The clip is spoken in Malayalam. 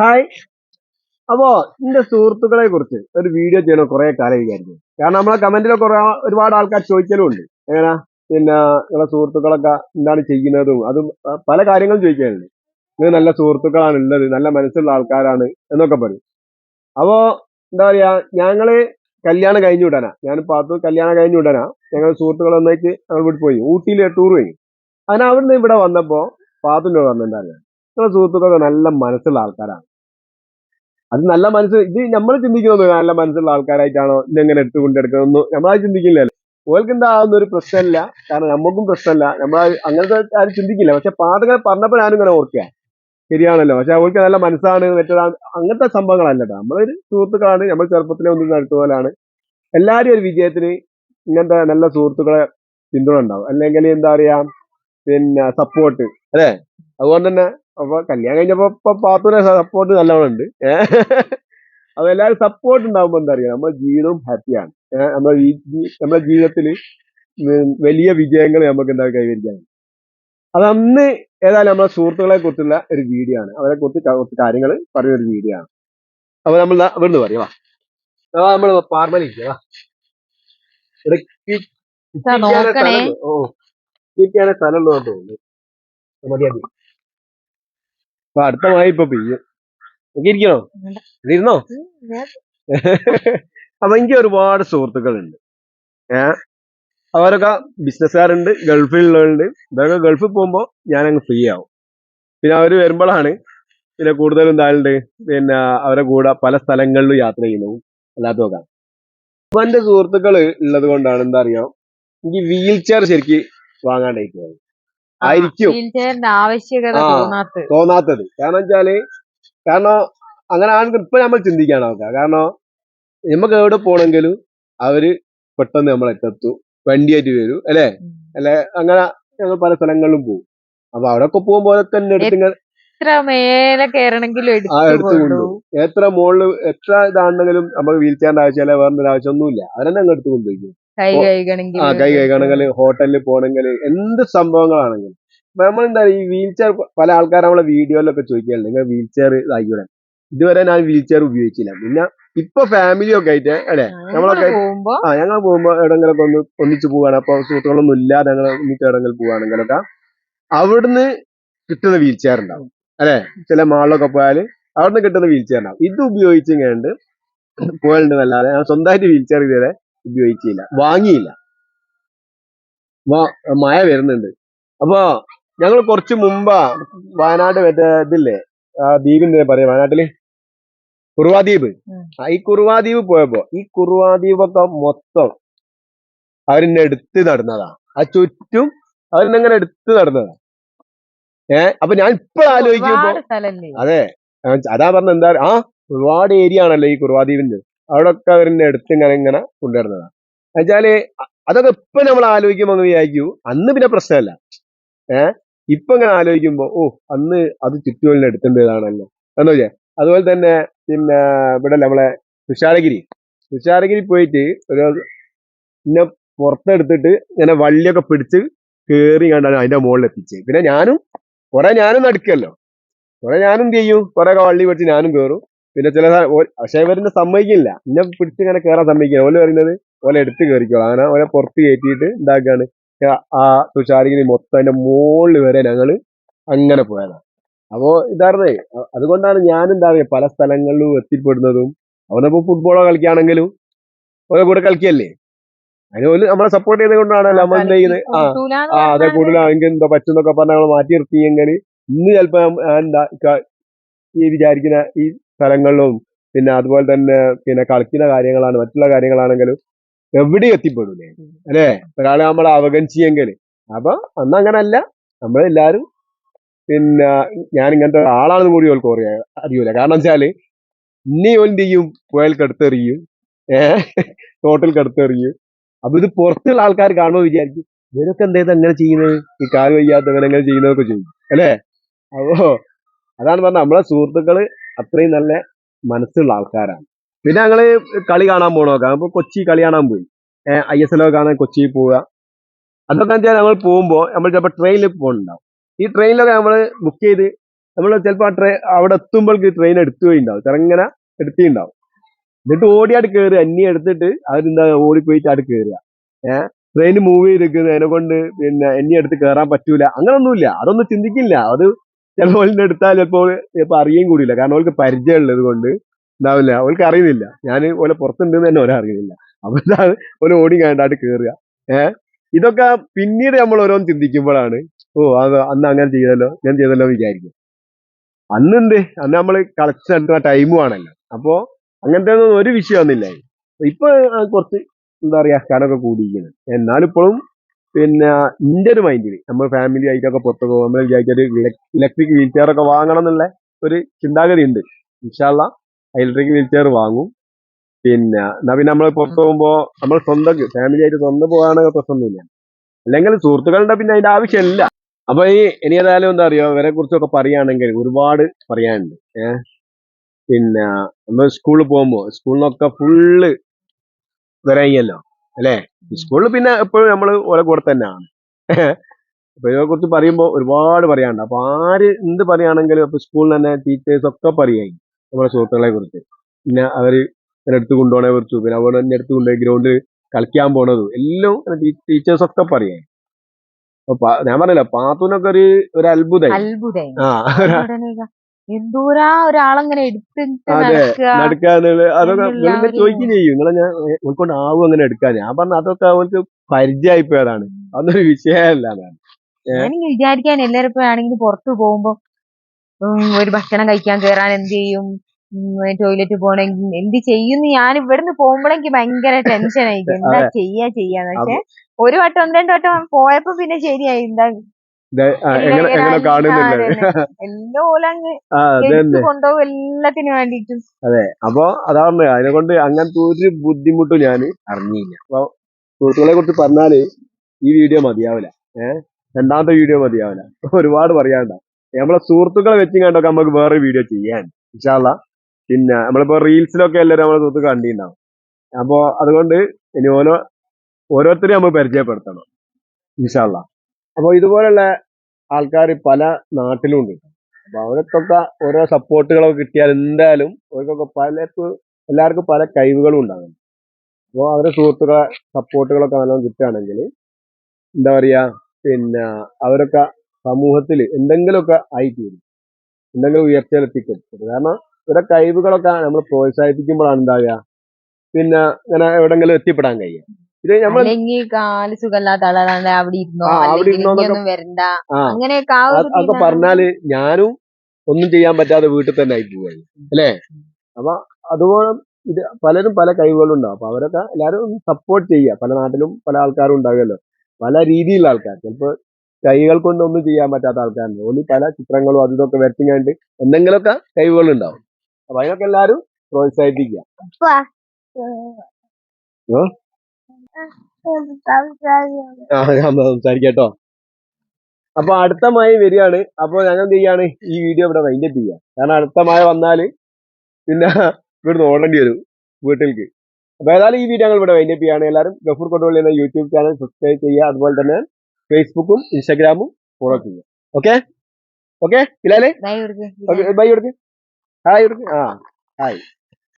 ഹായ്. അപ്പോ എന്റെ സുഹൃത്തുക്കളെ കുറിച്ച് ഒരു വീഡിയോ ചെയ്യണം കുറെ കാലം വിചാരിച്ചു. കാരണം നമ്മളെ കമന്റിൽ കുറെ ഒരുപാട് ആൾക്കാർ ചോദിച്ചാലും ഉണ്ട്. എങ്ങനെ? പിന്നെ നിങ്ങളെ സുഹൃത്തുക്കളൊക്കെ എന്താണ് ചെയ്യുന്നതും അതും പല കാര്യങ്ങളും ചോദിക്കാനുണ്ട് നിങ്ങൾ നല്ല സുഹൃത്തുക്കളാണ് ഉള്ളത് നല്ല മനസ്സുള്ള ആൾക്കാരാണ് എന്നൊക്കെ പറയും. അപ്പോ എന്താ പറയാ ഞങ്ങൾ കല്യാണം കഴിഞ്ഞു വിടാനാ. ഞാനിപ്പോ അത് കല്യാണം കഴിഞ്ഞു വിടാനാ. ഞങ്ങൾ സുഹൃത്തുക്കൾ ഒന്നേക്ക് ഞങ്ങൾ വീട്ടിൽ പോയി. ഊട്ടിയിൽ ടൂർ അങ്ങനെ അവിടുന്ന് ഇവിടെ വന്നപ്പോ പാത്തുന്നോട് വന്നിട്ടുണ്ടായിരുന്നു നിങ്ങളെ സുഹൃത്തുക്കളൊക്കെ നല്ല മനസ്സുള്ള ആൾക്കാരാണ്. അത് നല്ല മനസ്സ് ഇത് നമ്മൾ ചിന്തിക്കുന്നു നല്ല മനസ്സുള്ള ആൾക്കാരായിട്ടാണോ ഇതെങ്ങനെ എടുത്തു കൊണ്ടെടുക്കുന്നൊന്നും നമ്മളത് ചിന്തിക്കില്ലല്ലോ. ഓൾക്ക് എന്താകുന്ന ഒരു പ്രശ്നമില്ല കാരണം നമുക്കും പ്രശ്നമില്ല നമ്മൾ അങ്ങനത്തെ ആരും ചിന്തിക്കില്ല. പക്ഷെ പാതകൾ പറഞ്ഞപ്പോൾ ഞാനും ഇങ്ങനെ ഓർക്കുക ശരിയാണല്ലോ. പക്ഷെ അവൾക്ക് നല്ല മനസ്സാണ് മറ്റേതാണ് അങ്ങനത്തെ സംഭവങ്ങളല്ല നമ്മളൊരു സുഹൃത്തുക്കളാണ്. നമ്മൾ ചെറുപ്പത്തിലെ ഒന്നും നടത്തുപോലാണ് പോലാണ്. എല്ലാവരും ഒരു വിജയത്തിന് ഇങ്ങനത്തെ നല്ല സുഹൃത്തുക്കളെ പിന്തുണ ഉണ്ടാവും. അല്ലെങ്കിൽ എന്താ പറയാ പിന്നെ സപ്പോർട്ട് അല്ലേ അതുകൊണ്ട് തന്നെ അപ്പൊ കല്യാണം കഴിഞ്ഞപ്പോ ഇപ്പൊ പാത്തൂരെ സപ്പോർട്ട് നല്ലവണ്ണം ഉണ്ട് അപ്പൊ എല്ലാവരും സപ്പോർട്ട് ഉണ്ടാവുമ്പോ എന്താ അറിയാം? നമ്മുടെ ജീവിതവും ഹാപ്പിയാണ് നമ്മുടെ നമ്മുടെ ജീവിതത്തിൽ വലിയ വിജയങ്ങൾ നമുക്ക് എന്താ കൈവരിക്കാൻ അത് അന്ന് ഏതായാലും നമ്മുടെ സുഹൃത്തുക്കളെ കുറിച്ചുള്ള ഒരു വീഡിയോ ആണ്. അവരെ കുറിച്ച് കുറച്ച് കാര്യങ്ങൾ പറയുന്ന ഒരു വീഡിയോ ആണ്. അപ്പൊ നമ്മൾ ഇവിടുന്ന് പറയാ നമ്മൾ പാർമലിക്ക് വാ. ഇവിടെ കി- തോന്നുന്നു. ഇരിക്കാനുള്ള അപ്പൊ അടുത്ത മഴ ഇപ്പൊ പെയ്യും ഇരിക്കണോ? ഇരുന്നോ? അപ്പൊ എനിക്ക് ഒരുപാട് സുഹൃത്തുക്കളുണ്ട്. ഏ? അവരൊക്കെ ബിസിനസ്സുകാരുണ്ട് ഗൾഫിലുള്ളവരുണ്ട്. ഇതൊക്കെ ഗൾഫിൽ പോകുമ്പോൾ ഞാൻ അങ്ങ് ഫ്രീ ആവും. പിന്നെ അവർ വരുമ്പോഴാണ് പിന്നെ കൂടുതലും എന്താളുണ്ട് പിന്നെ അവരെ കൂടെ പല സ്ഥലങ്ങളിലും യാത്ര ചെയ്യുന്നു. അല്ലാത്തതൊക്കെ അപ്പൊ എന്റെ സുഹൃത്തുക്കൾ ഉള്ളത് കൊണ്ടാണ് എന്താ അറിയാം? എനിക്ക് വീൽ ചെയർ ശരിക്ക് വാങ്ങാണ്ടിരിക്കുന്നത് ആയിരിക്കും. ആവശ്യകത. തോന്നാത്തത്. കാരണം വെച്ചാൽ കാരണം അങ്ങനെ ആണെങ്കിൽ ഇപ്പൊ നമ്മൾ ചിന്തിക്കാണ് നോക്കാം കാരണം നമുക്ക് എവിടെ പോണെങ്കിലും അവർ പെട്ടെന്ന് നമ്മളെ എത്തെത്തും. വണ്ടിയായിട്ട് വരും അല്ലെ. അല്ലെ? അങ്ങനെ ഞങ്ങൾ പല സ്ഥലങ്ങളിലും പോകും അപ്പൊ അവിടെയൊക്കെ പോകുമ്പോൾ തന്നെ എടുത്ത് എത്ര മേലെ കയറണമെങ്കിലും എടുത്തു എത്ര മുകളിൽ എത്ര ഇതാണെങ്കിലും നമുക്ക് വീൽ ചെയറിന്റെ ആവശ്യമില്ല വേറെ ആവശ്യമൊന്നുമില്ല അവരെന്നെ അങ്ങ് എടുത്തു കൊണ്ടുപോയി. കൈ കഴുകണമെങ്കിൽ ആ കൈ കഴുകണമെങ്കിൽ ഹോട്ടലിൽ പോകണമെങ്കിൽ എന്ത് സംഭവങ്ങളാണെങ്കിലും. നമ്മൾ എന്താ ഈ വീൽ ചെയർ പല ആൾക്കാർ നമ്മളെ വീഡിയോയിലൊക്കെ ചോദിക്കാറുണ്ട്. നിങ്ങൾ വീൽ ചെയർ ഇതായിക്കൂടെ ഇതുവരെ ഞാൻ വീൽ ചെയർ ഉപയോഗിച്ചില്ല. പിന്നെ ഇപ്പൊ ഫാമിലി ഒക്കെ ആയിട്ട് അല്ലെ? നമ്മളൊക്കെ ആ ഞങ്ങൾ പോകുമ്പോ എവിടെങ്കിലൊക്കെ ഒന്ന് ഒന്നിച്ച് പോവാണ് അപ്പൊ സുഹൃത്തുക്കളൊന്നും ഇല്ലാതെ ഞങ്ങൾ ഒന്നിച്ച് എവിടെങ്കിലും പോവാണെങ്കിലൊക്കെ അവിടുന്ന് കിട്ടുന്ന വീൽ ചെയർ ഉണ്ടാവും. അല്ലെ? ചില മാളിലൊക്കെ പോയാൽ അവിടുന്ന് കിട്ടുന്ന വീൽ ചെയർ ഉണ്ടാവും. ഇത് ഉപയോഗിച്ചും കണ്ട് പോയാലുണ്ടെന്നല്ലാതെ ഞാൻ സ്വന്തമായിട്ട് വീൽ ചെയർ ഇതുവരെ ഉപയോഗിച്ചില്ല. വാങ്ങിയില്ല. മായ മഴ വരുന്നുണ്ട്. അപ്പോ ഞങ്ങൾ കുറച്ച് മുമ്പ് വയനാട് മറ്റേ ഇതില്ലേ ആ ദ്വീപിന്റെ പറയാ വയനാട്ടിൽ? കുറുവാദ്വീപ്. ഈ കുറുവാദ്വീപ് പോയപ്പോ ഈ കുറുവാദ്വീപൊക്കെ മൊത്തം അവരിന്നെ എടുത്ത് നടന്നതാ. ആ ചുറ്റും അവരിന്നെങ്ങനെ എടുത്ത് നടന്നതാ. ഏ അപ്പൊ ഞാൻ ഇപ്പൊ ആലോചിക്കുമ്പോ അതെ അതാ പറഞ്ഞ എന്താ ആ ഒരുപാട് ഏരിയ ആണല്ലോ ഈ കുറുവാദ്വീപിന്റെ. അവിടൊക്കെ അവരിന്റെ അടുത്ത് ഇങ്ങനെ ഇങ്ങനെ കൊണ്ടുവരുന്നതാണ് എന്നുവെച്ചാൽ അതൊക്കെ ഇപ്പൊ നമ്മൾ ആലോചിക്കുമ്പോൾ അങ്ങ് വിചാരിക്കൂ അന്ന് പിന്നെ പ്രശ്നമല്ല. ഏ? ഇപ്പൊ ഇങ്ങനെ ആലോചിക്കുമ്പോ ഓ അന്ന് അത് ചുറ്റുകളിൽ എടുക്കേണ്ടതാണല്ലോ എന്താ വെച്ചാൽ അതുപോലെ തന്നെ പിന്നെ ഇവിടെ നമ്മളെ തുഷാരഗിരി. തുഷാരഗിരി പോയിട്ട് ഒരു പിന്നെ പുറത്തെടുത്തിട്ട് ഇങ്ങനെ വള്ളിയൊക്കെ പിടിച്ച് കേറി കണ്ടാണ് അതിന്റെ മുകളിൽ എത്തിച്ചത് പിന്നെ ഞാനും കുറെ ഞാനും നടക്കല്ലോ കുറെ ഞാനും ചെയ്യും? കുറെ വള്ളി പിടിച്ച് ഞാനും കയറും പിന്നെ ചില പക്ഷേ ഇവരിന്നെ സമ്മതിക്കില്ല. എന്നെ പിടിച്ച് ഇങ്ങനെ കയറാൻ സമ്മതിക്കില്ല. ഓൽ പറയുന്നത് ഓല എടുത്ത് കയറിക്കോളാം അങ്ങനെ ഓലെ പുറത്ത് കയറ്റിയിട്ട് ഇതാക്കാണ്. ആ- തുഷാരിങ്ങനെ മൊത്തം അതിന്റെ മുകളിൽ വരെ ഞങ്ങൾ അങ്ങനെ പോയതാണ് അപ്പോ ഇതായിരുന്നേ അതുകൊണ്ടാണ് ഞാൻ എന്താ പറയുക പല സ്ഥലങ്ങളിലും എത്തിപ്പെടുന്നതും അവനപ്പോ ഫുട്ബോളോ കളിക്കുകയാണെങ്കിലും ഓരോ കൂടെ കളിക്കല്ലേ? അതിന് ഓൽ നമ്മളെ സപ്പോർട്ട് ചെയ്തുകൊണ്ടാണ് നമ്മൾ എന്ത് ചെയ്യുന്നത്? ആ അതെ കൂടുതൽ എന്തോ പറ്റുന്നൊക്കെ പറഞ്ഞാൽ മാറ്റി നിർത്തിയെങ്കിൽ ഇന്ന് ചിലപ്പോ എന്താ ഈ വിചാരിക്കുന്ന ഈ സ്ഥലങ്ങളിലും പിന്നെ അതുപോലെ തന്നെ പിന്നെ കളിക്കുന്ന കാര്യങ്ങളാണ് മറ്റുള്ള കാര്യങ്ങളാണെങ്കിലും എവിടെ എത്തിപ്പെടൂലേ? അല്ലേ? ഒരാളെ നമ്മൾ അവഗണിച്ചെങ്കിൽ. അപ്പൊ അന്ന് അങ്ങനല്ല. നമ്മളെല്ലാരും പിന്നെ ഞാൻ ഇങ്ങനത്തെ ആളാണെന്ന് കൂടി ഓൾക്ക് അറിയാ അറിയൂല. കാരണം വെച്ചാൽ ഇനി ഓൻ ചെയ്യും? പോയാൽ കടുത്തെറിയും. ഏഹ് തോട്ടിൽ കടുത്തെറിയും. അപ്പൊ ഇത് പുറത്തുള്ള ആൾക്കാർ കാണുമ്പോൾ വിചാരിക്കും ഇവരൊക്കെ എന്തേത് അങ്ങനെ ചെയ്യുന്നത്? ഈ കാൽ വയ്യാത്തവൻ അങ്ങനെ ചെയ്യുന്നതൊക്കെ ചെയ്യും. അല്ലേ? അപ്പോ അതാണ് പറഞ്ഞത് നമ്മളെ സുഹൃത്തുക്കൾ അത്രയും നല്ല മനസ്സുള്ള ആൾക്കാരാണ്. പിന്നെ ഞങ്ങൾ കളി കാണാൻ പോകണമൊക്കെ അപ്പൊ കൊച്ചി കളി കാണാൻ പോയി. ഐ എസ് എൽ കാണാൻ കൊച്ചിയിൽ പോവുക. അതൊക്കെ വെച്ചാൽ നമ്മൾ പോകുമ്പോൾ നമ്മൾ ചിലപ്പോൾ ട്രെയിനിൽ പോകുന്നുണ്ടാവും ഈ ട്രെയിനിലൊക്കെ നമ്മൾ ബുക്ക് ചെയ്ത് നമ്മൾ ചിലപ്പോൾ ആ ട്രെയിൻ അവിടെ എത്തുമ്പോഴേക്ക് ട്രെയിൻ എടുത്തു പോയിണ്ടാവും. ചെറുങ്ങനെ എടുത്തിണ്ടാവും. എന്നിട്ട് ഓടിയായിട്ട് കയറുക അന്നി എടുത്തിട്ട് അവരെന്താ ഓടിപ്പോയിട്ട് ആട് കയറുക ഏഹ് ട്രെയിൻ മൂവ് ചെയ്തിരിക്കുന്നത് അതിനെ കൊണ്ട് പിന്നെ എന്നെ എടുത്ത് കയറാൻ പറ്റൂല. അങ്ങനൊന്നുമില്ല അതൊന്നും ചിന്തിക്കില്ല. അത് ചിലപ്പോൾ എടുത്താൽ ചിലപ്പോൾ ചിലപ്പോൾ അറിയുകയും കൂടിയില്ല. കാരണം അവൾക്ക് പരിചയമുള്ളത് കൊണ്ട് ഉണ്ടാവില്ല അവൾക്ക് അറിയുന്നില്ല. ഞാൻ ഓലെ പുറത്തുണ്ടെന്ന് തന്നെ ഓരോ അറിയുന്നില്ല. അപ്പൊ എന്താണ് ഓല ഓടി കണ്ടാട്ട് കയറുക ഏഹ് ഇതൊക്കെ പിന്നീട് നമ്മൾ ഓരോന്ന് ചിന്തിക്കുമ്പോഴാണ് ഓ അത് അന്ന് അങ്ങനെ ചെയ്തല്ലോ ഞാൻ ചെയ്തല്ലോ വിചാരിക്കും. അന്ന് എന്ത്? അന്ന് നമ്മൾ കളക്ഷൻ എടുക്കുന്ന ടൈമും ആണല്ലോ. അപ്പോ അങ്ങനത്തെ ഒന്നും ഒരു വിഷയമൊന്നുമില്ല ഇപ്പൊ കുറച്ച് എന്താ പറയാ കടമൊക്കെ കൂടിയിരിക്കുന്നത് എന്നാലും ഇപ്പോഴും പിന്നെ ഇന്റെ ഒരു മൈൻഡിൽ നമ്മൾ ഫാമിലി ആയിട്ടൊക്കെ പുറത്ത് പോകും. നമ്മൾ വിചാരിച്ചൊരു ഇലക്ട്രിക് വീൽ ചെയർ ഒക്കെ വാങ്ങണം എന്നുള്ള ഒരു ചിന്താഗതി ഉണ്ട്. ഇൻഷാല്ല ഇലക്ട്രിക് വീൽ ചെയർ വാങ്ങും. പിന്നെ എന്നാ പിന്നെ നമ്മൾ പുറത്ത് പോകുമ്പോ നമ്മൾ സ്വന്തം ഫാമിലി ആയിട്ട് സ്വന്തം പോകാനൊക്കെ പ്രശ്നമൊന്നുമില്ല അല്ലെങ്കിൽ സുഹൃത്തുക്കളുടെ പിന്നെ അതിന്റെ ആവശ്യമില്ല. അപ്പൊ ഈ ഇനി ഏതായാലും എന്താ അറിയോ ഇവരെ കുറിച്ചൊക്കെ പറയുകയാണെങ്കിൽ ഒരുപാട് പറയാനുണ്ട്. ഏഹ് പിന്നെ നമ്മൾ സ്കൂളിൽ പോകുമ്പോ സ്കൂളിൽ നിന്നൊക്കെ ഫുള്ള് വരായിയല്ലോ അല്ലേ? സ്കൂളിൽ പിന്നെ എപ്പോഴും നമ്മൾ ഓരോ കൂടെ തന്നെയാണ്. അപ്പൊ ഇതിനെ കുറിച്ച് പറയുമ്പോൾ ഒരുപാട് പറയാനുണ്ട്. അപ്പൊ ആര് എന്ത് പറയുകയാണെങ്കിലും ഇപ്പൊ സ്കൂളിൽ തന്നെ ടീച്ചേഴ്സ് ഒക്കെ പറയായി നമ്മുടെ സുഹൃത്തുക്കളെ കുറിച്ച്. പിന്നെ അവർ ഇങ്ങനെ എടുത്ത് കൊണ്ടുപോകണെ കുറിച്ചു പിന്നെ അവർ തന്നെ എടുത്ത് കൊണ്ടുപോയി ഗ്രൗണ്ടിൽ കളിക്കാൻ പോണതും എല്ലാം ടീച്ചേഴ്സ് ഒക്കെ പറയായി അപ്പൊ ഞാൻ പറഞ്ഞില്ല പാത്തൂനൊക്കെ ഒരു ഒരു അത്ഭുതം ആ എന്തോരാ ഒരാളങ്ങനെ എടുത്തിട്ട് നടക്കാനുള്ള അതൊക്കെ ചോദിക്കുകയും ചെയ്യും. നിങ്ങളെ ഞാൻ ഉൾക്കൊണ്ട് ആവും അങ്ങനെ എടുക്കാൻ. ഞാൻ പറഞ്ഞ അതൊക്കെ അവർക്ക് പരിചയമായി പോയതാണ്. അതൊരു വിഷയമല്ല ഞാനിങ്ങനെ വിചാരിക്കാൻ എല്ലാവരും ഇപ്പൊ ആണെങ്കിൽ പുറത്തു പോകുമ്പോ ഒരു ഭക്ഷണം കഴിക്കാൻ കേറാൻ എന്ത് ചെയ്യും? ടോയ്ലറ്റ് പോണെങ്കിൽ എന്ത് ചെയ്യുന്നു? ഞാൻ ഇവിടുന്ന് പോകുമ്പോഴെനിക്ക് ഭയങ്കര ടെൻഷൻ ആയിരിക്കും. എന്താ ചെയ്യാ ചെയ്യാന്ന്. പക്ഷെ ഒരു വട്ടം ഒന്ന് രണ്ട് വട്ടം പോയപ്പോ പിന്നെ ശരിയായി. എന്താ എങ്ങനെ എങ്ങനെ കാണുന്നില്ല? അത് അപ്പൊ അതാണ് അതിനെ കൊണ്ട് അങ്ങനത്തെ ഒരു ബുദ്ധിമുട്ടും ഞാൻ അറിഞ്ഞില്ല. അപ്പൊ സുഹൃത്തുക്കളെ കുറിച്ച് പറഞ്ഞാൽ ഈ വീഡിയോ മതിയാവില്ല. ഏഹ് രണ്ടാമത്തെ വീഡിയോ മതിയാവില്ല. ഒരുപാട് പറയാണ്ട നമ്മളെ സുഹൃത്തുക്കളെ വെച്ച് കണ്ടൊക്കെ നമുക്ക് വേറെ വീഡിയോ ചെയ്യാൻ. ഇൻഷാല്ല പിന്നെ നമ്മളിപ്പോ റീൽസിലൊക്കെ എല്ലാവരും നമ്മളെ സുഹൃത്തുക്കൾ കണ്ടിട്ടുണ്ടാവും അപ്പോ അതുകൊണ്ട് ഇനി ഓരോ ഓരോരുത്തരെയും നമ്മൾ പരിചയപ്പെടുത്തണം. ഇൻഷാല്ല അപ്പൊ ഇതുപോലുള്ള ആൾക്കാർ പല നാട്ടിലും ഉണ്ട് അപ്പൊ അവർക്കൊക്കെ ഓരോ സപ്പോർട്ടുകളൊക്കെ കിട്ടിയാൽ എന്തായാലും അവർക്കൊക്കെ പല എല്ലാവർക്കും പല കഴിവുകളും ഉണ്ടാകും. അപ്പോൾ അവരുടെ സുഹൃത്തുക്കളെ സപ്പോർട്ടുകളൊക്കെ നല്ലോണം കിട്ടുകയാണെങ്കിൽ എന്താ പറയുക പിന്നെ അവരൊക്കെ സമൂഹത്തിൽ എന്തെങ്കിലുമൊക്കെ ആയിത്തീരും. എന്തെങ്കിലും ഉയർച്ചയിലെത്തിക്കും കാരണം ഇവരുടെ കഴിവുകളൊക്കെ നമ്മൾ പ്രോത്സാഹിപ്പിക്കുമ്പോഴാണ് ഉണ്ടാകുക പിന്നെ ഇങ്ങനെ എവിടെങ്കിലും എത്തിപ്പെടാൻ കഴിയുക. ഇത് നമ്മൾ അല്ലെങ്കിൽ കാൽ സുഖമില്ലാത്ത ആളാണ് അവിടെ ഇരുന്നോ? അവിടെ വരണ്ട. അങ്ങനെയൊക്കെ അതൊക്കെ പറഞ്ഞാൽ ഞാനും ഒന്നും ചെയ്യാൻ പറ്റാതെ വീട്ടിൽ തന്നെ ആയി പോവുകയാണ് അല്ലേ? അപ്പൊ അതുപോലെ ഇത് പലരും പല കഴിവുകളും ഉണ്ടാവും. അപ്പൊ അവരൊക്കെ എല്ലാവരും സപ്പോർട്ട് ചെയ്യുക. പല നാട്ടിലും പല ആൾക്കാരും ഉണ്ടാകുമല്ലോ പല രീതിയിലുള്ള ആൾക്കാർ. ചിലപ്പോൾ കൈകൾ കൊണ്ട് ഒന്നും ചെയ്യാൻ പറ്റാത്ത ആൾക്കാരുണ്ട്. ഓൽ പല ചിത്രങ്ങളും അതും ഇതൊക്കെ വരച്ചിങ്ങാണ്ട് എന്തെങ്കിലുമൊക്കെ കഴിവുകൾ ഉണ്ടാവും. അപ്പൊ അതിനൊക്കെ എല്ലാവരും പ്രോത്സാഹിപ്പിക്കുക. സംസാരിക്കട്ടോ അപ്പൊ അടുത്ത മഴ വരികയാണ്. അപ്പൊ ഞങ്ങൾ എന്ത് ചെയ്യാണ്? ഈ വീഡിയോ ഇവിടെ വൈൻഡപ്പ് ചെയ്യാം. കാരണം അടുത്ത മായ വന്നാൽ പിന്നെ ഇവിടുന്ന് ഓടേണ്ടി വരും വീട്ടിലേക്ക് അപ്പൊ ഏതായാലും ഈ വീഡിയോ ഞങ്ങൾ ഇവിടെ വൈൻഡപ്പ് ചെയ്യാണ്. എല്ലാവരും ഗഫൂർ കൊണ്ടുപോയി എന്ന യൂട്യൂബ് ചാനൽ സബ്സ്ക്രൈബ് ചെയ്യുക. അതുപോലെ തന്നെ ഫേസ്ബുക്കും ഇൻസ്റ്റാഗ്രാമും ഫോളോ ചെയ്യുക. ഓക്കെ ഓക്കെ ഇല്ലാലേ? ബൈ കൊടുക്ക് ഹായ് കൊടുക്ക് ആ ഹായ്